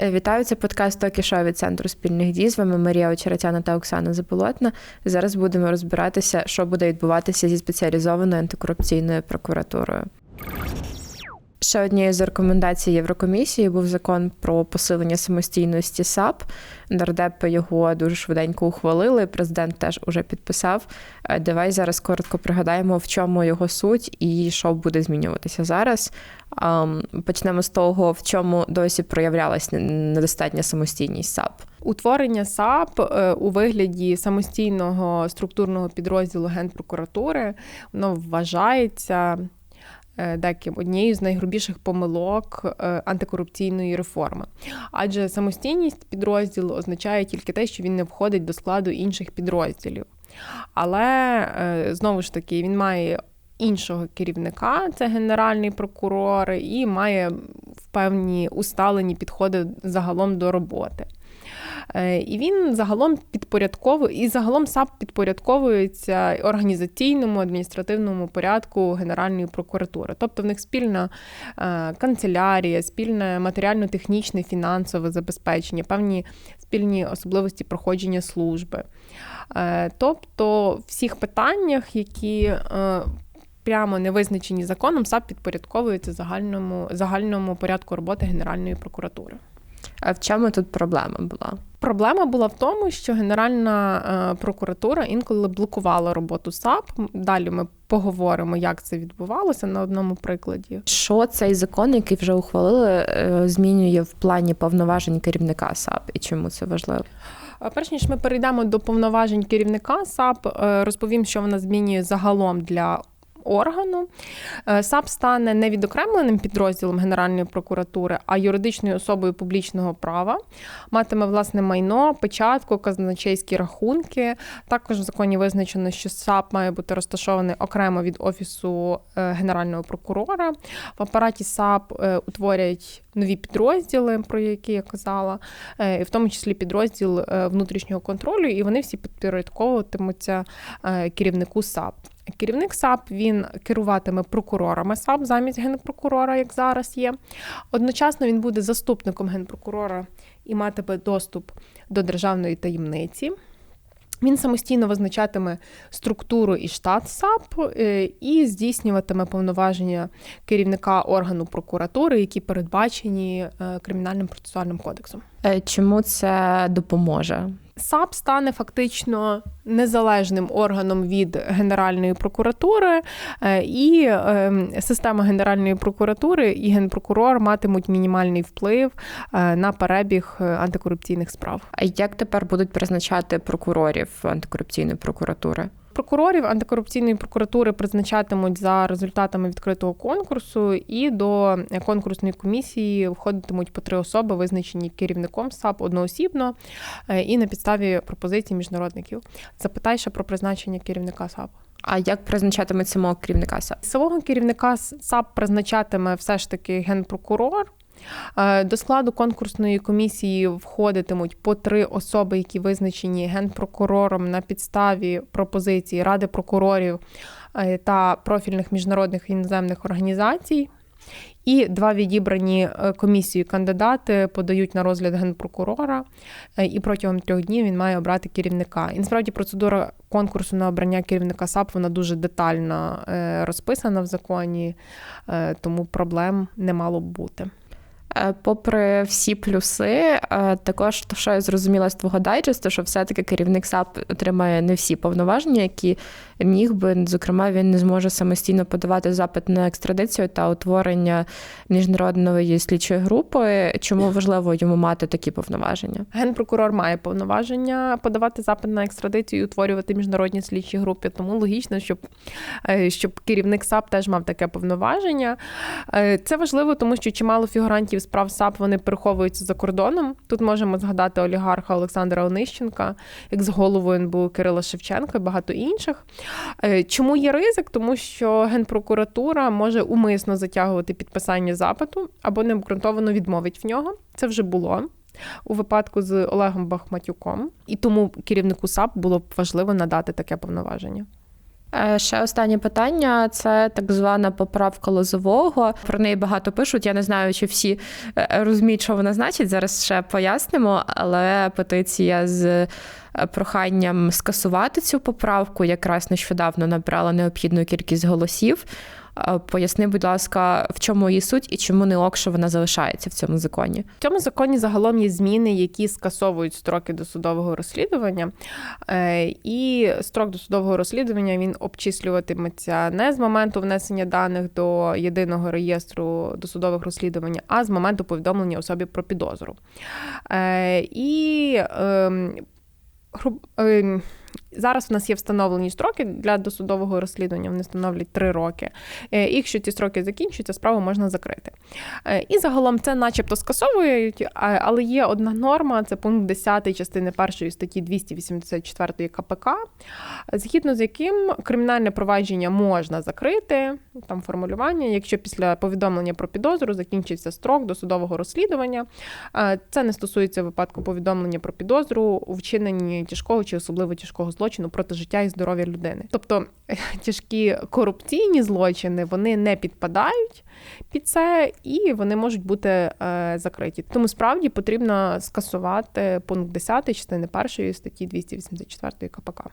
Вітаю, це подкаст «Токі Шоу» від центру спільних дій. З вами Марія Очеретяна та Оксана Заболотна. Зараз будемо розбиратися, що буде відбуватися зі спеціалізованою антикорупційною прокуратурою. Ще однією з рекомендацій Єврокомісії був закон про посилення самостійності САП. Нардепи його дуже швиденько ухвалили. Президент теж уже підписав. Е, Давай зараз коротко пригадаємо, в чому його суть і що буде змінюватися зараз. Почнемо з того, в чому досі проявлялась недостатня самостійність САП. Утворення САП е, у вигляді самостійного структурного підрозділу Генпрокуратури воно вважається деким однією з найгрубіших помилок е, антикорупційної реформи. Адже самостійність підрозділу означає тільки те, що він не входить до складу інших підрозділів. Але е, знову ж таки він має іншого керівника, це генеральний прокурор, і має певні усталені підходи загалом до роботи. Е, І він загалом підпорядковує, і загалом САП підпорядковується організаційному адміністративному порядку Генеральної прокуратури. Тобто в них спільна е, канцелярія, спільне матеріально-технічне фінансове забезпечення, певні спільні особливості проходження служби. Е, Тобто, в всіх питаннях, які прямо не визначені законом, САП підпорядковується загальному, загальному порядку роботи Генеральної прокуратури. А в чому тут проблема була? Проблема була в тому, що Генеральна е, прокуратура інколи блокувала роботу САП. Далі ми поговоримо, як це відбувалося на одному прикладі. Що цей закон, який вже ухвалили, е, змінює в плані повноважень керівника САП і чому це важливо? Перш ніж ми перейдемо до повноважень керівника САП, е, розповім, що вона змінює загалом для. Органу Е, САП стане не відокремленим підрозділом Генеральної прокуратури, а юридичною особою публічного права, матиме власне майно, печатку, казначейські рахунки. Також в законі визначено, що САП має бути розташований окремо від офісу е, генерального прокурора. В апараті САП е, утворять нові підрозділи, про які я казала, е, в тому числі підрозділ внутрішнього контролю, і вони всі підпорядковуватимуться керівнику САП. Керівник САП він керуватиме прокурорами САП замість генпрокурора, як зараз є. Одночасно він буде заступником генпрокурора і матиме доступ до державної таємниці. Він самостійно визначатиме структуру і штат САП е, і здійснюватиме повноваження керівника органу прокуратури, які передбачені е, кримінальним процесуальним кодексом. Е, Чому це допоможе? САП стане фактично незалежним органом від Генеральної прокуратури, е, і е, система Генеральної прокуратури і генпрокурор матимуть мінімальний вплив е, на перебіг антикорупційних справ. А як тепер будуть призначати прокурорів антикорупційної прокуратури? Прокурорів антикорупційної прокуратури призначатимуть за результатами відкритого конкурсу, і до конкурсної комісії входитимуть по три особи, визначені керівником САП одноосібно і на підставі пропозицій міжнародників. Запитай ще про призначення керівника САП. А як призначатимуть самого керівника САП? Самого керівника САП призначатиме все ж таки генпрокурор. До складу конкурсної комісії входитимуть по три особи, які визначені генпрокурором на підставі пропозиції Ради прокурорів та профільних міжнародних іноземних організацій. І два відібрані комісією кандидати подають на розгляд генпрокурора, і протягом трьох днів він має обрати керівника. І насправді процедура конкурсу на обрання керівника САП вона дуже детально розписана в законі, тому проблем не мало б бути. Попри всі плюси, також то, що я зрозуміла з твого дайджесту, що все-таки керівник САП отримає не всі повноваження, які міг би, зокрема, він не зможе самостійно подавати запит на екстрадицію та утворення міжнародної слідчої групи. Чому важливо йому мати такі повноваження? Генпрокурор має повноваження подавати запит на екстрадицію і утворювати міжнародні слідчі групи. Тому логічно, щоб, щоб керівник САП теж мав таке повноваження. Це важливо, тому що чимало фігурантів справ САП вони переховуються за кордоном. Тут можемо згадати олігарха Олександра Онищенка, екс-голову НБУ Кирила Шевченка і багато інших. Чому є ризик? Тому що Генпрокуратура може умисно затягувати підписання запиту або необґрунтовано відмовить в нього. Це вже було. У випадку з Олегом Бахматюком, і тому керівнику САП було б важливо надати таке повноваження. Е, Ще останнє питання це так звана поправка лозового. Про неї багато пишуть. Я не знаю, чи всі е, розуміють, що вона значить. Зараз ще пояснимо, але петиція з е, проханням скасувати цю поправку якраз нещодавно набрала необхідну кількість голосів. Поясни, будь ласка, в чому її суть і чому не ок, що вона залишається в цьому законі? В цьому законі загалом є зміни, які скасовують строки досудового розслідування. Е, І строк досудового розслідування він обчислюватиметься не з моменту внесення даних до єдиного реєстру досудових розслідувань, а з моменту повідомлення особі про підозру. Е, І ем, ем, Зараз в нас є встановлені строки для досудового розслідування. Вони становлять три роки. Е, І якщо ці строки закінчуються, справу можна закрити. Е, І загалом це, начебто, скасовують, але є одна норма: це пункт 10 частини 1 статті 284 КПК, згідно з яким кримінальне провадження можна закрити. Там формулювання, якщо після повідомлення про підозру закінчився строк досудового розслідування. Е, Це не стосується випадку повідомлення про підозру вчиненні тяжкого чи особливо тяжкого злочину проти життя і здоров'я людини. Тобто тяжкі корупційні злочини вони не підпадають під це і вони можуть бути е, закриті. Тому справді потрібно скасувати пункт 10 частини 1 статті 284 КПК.